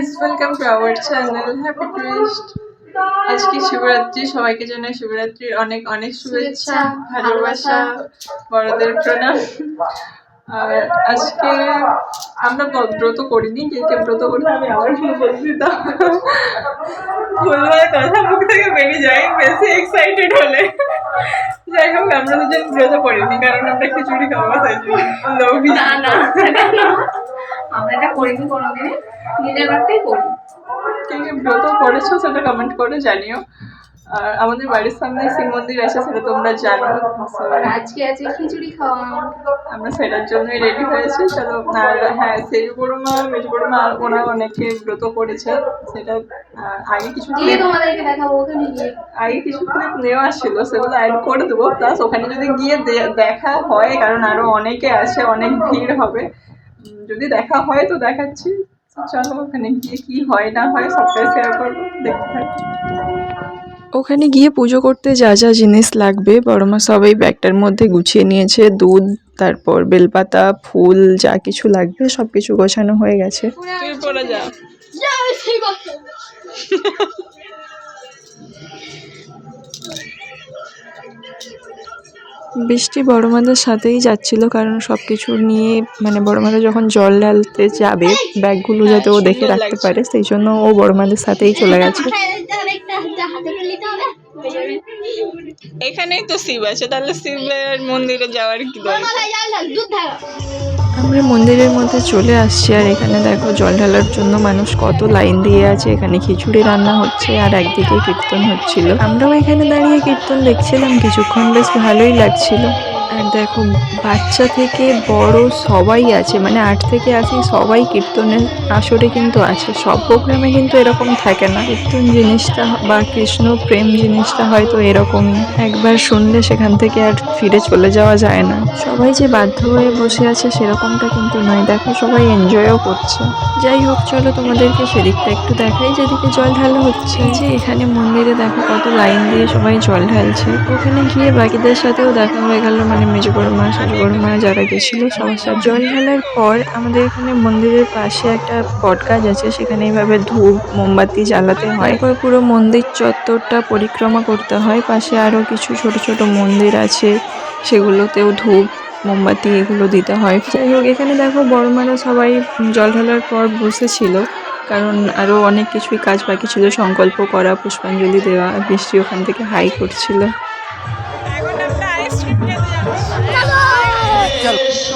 Guys welcome to our channel happy twist আজকে শিবরাত্রি সবাইকে জানাই শিবরাত্রির অনেক অনেক শুভেচ্ছা, ভালোবাসা, বড়দের প্রণাম। আর আজকে আমরা ব্রত করিনি কে ব্রত করতে আমি আবার শুরু করে দিতাম বলবার কথা মুখ থেকে বেরিয়ে যায় বেশি এক্সাইটেড হলে। যাই হোক, আমরা দুজন ব্রত করিনি, কারণ আমরা খিচুড়ি খাওয়া না না না। আমরা এটা করিনি কোনোদিনই নিজের বাড়িতেই করি। কে কে ব্রত করেছ সেটা কমেন্ট করে জানিও। আর আমাদের বাড়ির সামনে শিব মন্দির আছে সেটা তোমরা জানো। আজকে আছে খিচুড়ি খাওয়া। আমরা সেটার জন্যই রেডি হয়েছি। চলো আর হ্যাঁ সেই বড়মা মেজ বড়মা আর ওরা অনেকে ব্রত করেছে। সেটা আগে কিছু তোমাদেরকে দেখাবো ওখানে গিয়ে। আগে কিছু ক্লিপ নেওয়া ছিল সেগুলো অ্যাড করে দেবো। প্লাস ওখানে যদি গিয়ে দেখা হয় কারণ আরও অনেকে আছে অনেক ভিড় হবে। যদি দেখা হয় তো দেখাচ্ছি। চলো ওখানে গিয়ে কি হয় না হয় সবটাই শেয়ার করব দেখতে থাকো। ওখানে গিয়ে পুজো করতে যা যা জিনিস লাগবে বড়মা সবাই ব্যাগটার মধ্যে গুছিয়ে নিয়েছে দুধ তারপর বেলপাতা ফুল যা কিছু লাগবে সব কিছু গোছানো হয়ে গেছে। তুই পরে যা বৃষ্টি বড় মাদের সাথেই যাচ্ছিল, কারণ সব কিছু নিয়ে মানে বড় মাদের যখন জল ঢালতে যাবে, ব্যাগগুলো যাতে ও দেখে রাখতে পারে, সেই জন্য ও বড় মাদের সাথেই চলে গেছে। এখানেই তো শিব আছে, তাহলে শিবের মন্দিরে যাওয়ার কি দরকার? আমরা মন্দিরের মধ্যে চলে আসছি আর এখানে দেখো জল ঢালার জন্য মানুষ কত লাইন দিয়ে আছে, এখানে খিচুড়ি রান্না হচ্ছে আর একদিকে কীর্তন হচ্ছিল। আমরাও এখানে দাঁড়িয়ে কীর্তন দেখছিলাম, কিছুক্ষণ বেশ ভালোই লাগছিল। দেখো, বাচ্চা থেকে বড় সবাই আছে মানে আট থেকে আসি সবাই কীর্তনের আসরে কিন্তু আছে। সব প্রোগ্রামে কিন্তু এরকম থাকে না। কীর্তন জিনিসটা বা কৃষ্ণ প্রেম জিনিসটা হয়তো এরকমই। একবার শুনলে সেখান থেকে আর ফিরে চলে যাওয়া যায় না। সবাই যে বাধ্য হয়ে বসে আছে সেরকমটা কিন্তু নয়। দেখো, সবাই এনজয়ও করছে। যাই হোক, চলো তোমাদেরকে সেদিকটা একটু দেখাই, যেদিকে জল ঢালা হচ্ছে। যে এখানে মন্দিরে দেখো কত লাইন দিয়ে সবাই জল ঢালছে। ওখানে গিয়ে বাকিদের সাথেও দেখা হয়ে গেল মানে মেজো বড়মা সাজু বড়মা যারা গেছিল সবার জল ঢালার পর আমাদের এখানে মন্দিরের পাশে একটা বট গাছ আছে, সেখানে এইভাবে ধূপ, মোমবাতি জ্বালাতে হয়। এরপর পুরো মন্দির চত্বরটা পরিক্রমা করতে হয়। পাশে আরও কিছু ছোট ছোট মন্দির আছে, সেগুলোতেও ধূপ, মোমবাতি এগুলো দিতে হয়। যাই হোক, এখানে দেখো বড়মারা সবাই জল ঢালার পর বসেছিল, কারণ আরও অনেক কিছুই কাজ বাকি ছিল। সংকল্প করা, পুষ্পাঞ্জলি দেওয়া, বৃষ্টি ওখান থেকে হাই করছিল।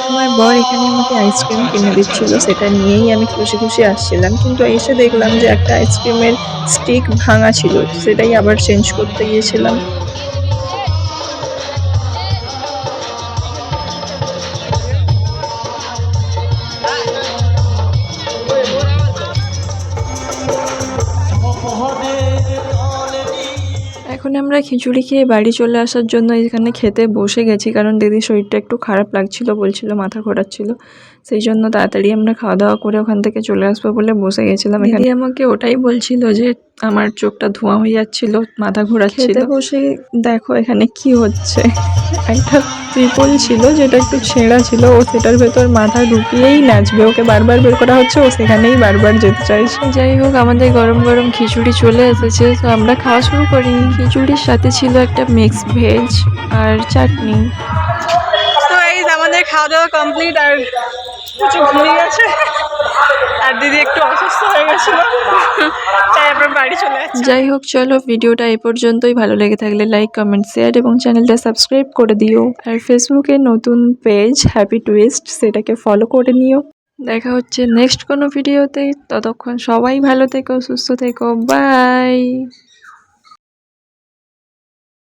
আমার বর এখানে আমাকে আইসক্রিম কিনে দিচ্ছিল, সেটা নিয়েই আমি খুশি খুশি আসছিলাম। কিন্তু এসে দেখলাম যে একটা আইসক্রিমের স্টিক ভাঙা ছিল, সেটাই আবার চেঞ্জ করতে গিয়েছিলাম। এখন আমরা খিচুড়ি খেয়ে বাড়ি চলে আসার জন্য এখানে খেতে বসে গেছি কারণ দিদির শরীরটা একটু খারাপ লাগছিল বলছিল মাথা ঘোরাচ্ছিল। সেই জন্য তাড়াতাড়ি আমরা খাওয়া দাওয়া করে ওখান থেকে চলে আসব বলে বসে গেছিলাম এখানে। আমাকে ওটাই বলছিল যে আমার চোখটা ধোঁয়া হয়ে যাচ্ছিল মাথা ঘোরাচ্ছিল। বসে দেখো এখানে কি হচ্ছে। একটা ত্রিপল ছিল, যেটা একটু ছেঁড়া ছিল, ও সেটার ভেতর মাথা ঢুকিয়েই নাচবে। ওকে বারবার বের করা হচ্ছে, ও সেখানেই বারবার যেতে চাইছে। যাই হোক, আমাদের গরম গরম খিচুড়ি চলে এসেছে, তো আমরা খাওয়া শুরু করি খিচুড়ির সাথে ছিল একটা মিক্স ভেজ আর চাটনি। খাওয়া দাওয়া কমপ্লিট আর কিছু ঘুমিয়ে গেছে। আর দিদি একটু অসুস্থ হয়ে গেছিল। তাই আমরা বাড়ি চলে যাই হোক, চলো, ভিডিওটা এই পর্যন্তই। ভালো লেগে থাকলে লাইক কমেন্ট শেয়ার এবং চ্যানেলটা সাবস্ক্রাইব করে দিও। আর ফেসবুকে নতুন পেজ হ্যাপি টুইস্ট সেটাকে ফলো করে নিও। দেখা হচ্ছে নেক্সট কোনো ভিডিওতে ততক্ষণ সবাই ভালো থেকো, সুস্থ থেকো। বাই